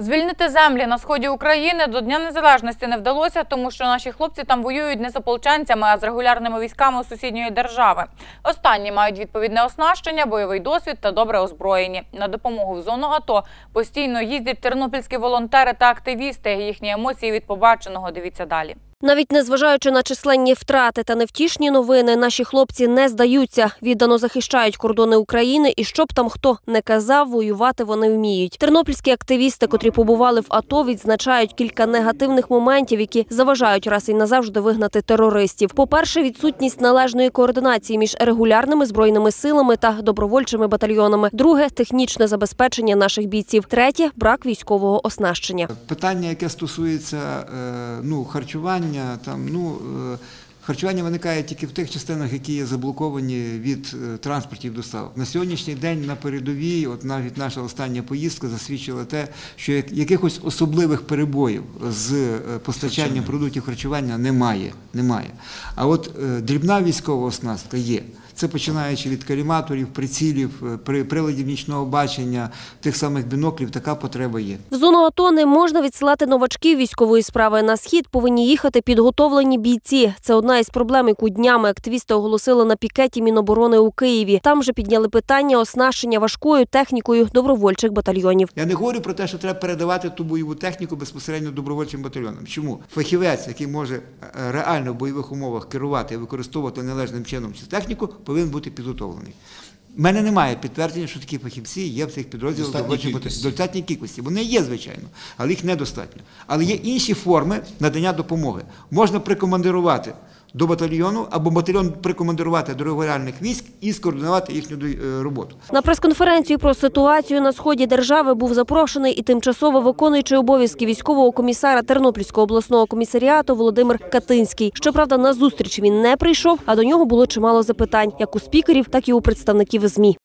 Звільнити землі на сході України до Дня Незалежності не вдалося, тому що наші хлопці там воюють не з ополченцями, а з регулярними військами сусідньої держави. Останні мають відповідне оснащення, бойовий досвід та добре озброєні. На допомогу в зону АТО постійно їздять тернопільські волонтери та активісти. Їхні емоції від побаченого дивіться далі. Навіть незважаючи на численні втрати та невтішні новини, наші хлопці не здаються, віддано захищають кордони України, і щоб там хто не казав, воювати вони вміють. Тернопільські активісти, котрі побували в АТО, відзначають кілька негативних моментів, які заважають раз і назавжди вигнати терористів. По-перше, відсутність належної координації між регулярними збройними силами та добровольчими батальйонами. Друге технічне забезпечення наших бійців. Третє брак військового оснащення. Питання, яке стосується е, ну, харчування, там, ну, е, харчування виникає тільки в тих частинах, які є заблоковані від е, транспортів доставок. На сьогоднішній день на передовій, от навіть наша остання поїздка засвідчила те, що якихось особливих перебоїв з е, постачанням продуктів харчування немає. немає. А от е, дрібна військова оснастка є. Це починаючи від каліматорів, прицілів, при- приладів нічного бачення, тих самих біноклів, така потреба є. В зону АТО не можна відсилати новачків військової справи. На схід повинні їхати підготовлені бійці. Це одна із проблем, яку днями активісти оголосили на пікеті Міноборони у Києві. Там же підняли питання оснащення важкою технікою добровольчих батальйонів. Я не говорю про те, що треба передавати ту бойову техніку безпосередньо добровольчим батальйонам. Чому? Фахівець, який може е, реально в бойових умовах керувати і використовувати належним чином цю техніку, повинен бути підготовлений. У мене немає підтвердження, що такі фахівці є в цих підрозділах добровольчих батальйонів. Достатній кількості. Вони є, звичайно, але їх недостатньо. Але є інші форми надання допомоги. Можна прикомандирувати до батальйону або батальйон прикомандирувати до регулярних військ і скоординувати їхню е, роботу. На прес-конференцію про ситуацію на сході держави був запрошений і тимчасово виконуючий обов'язки військового комісара Тернопільського обласного комісаріату Володимир Катинський. Щоправда, на зустріч він не прийшов, а до нього було чимало запитань, як у спікерів, так і у представників ЗМІ.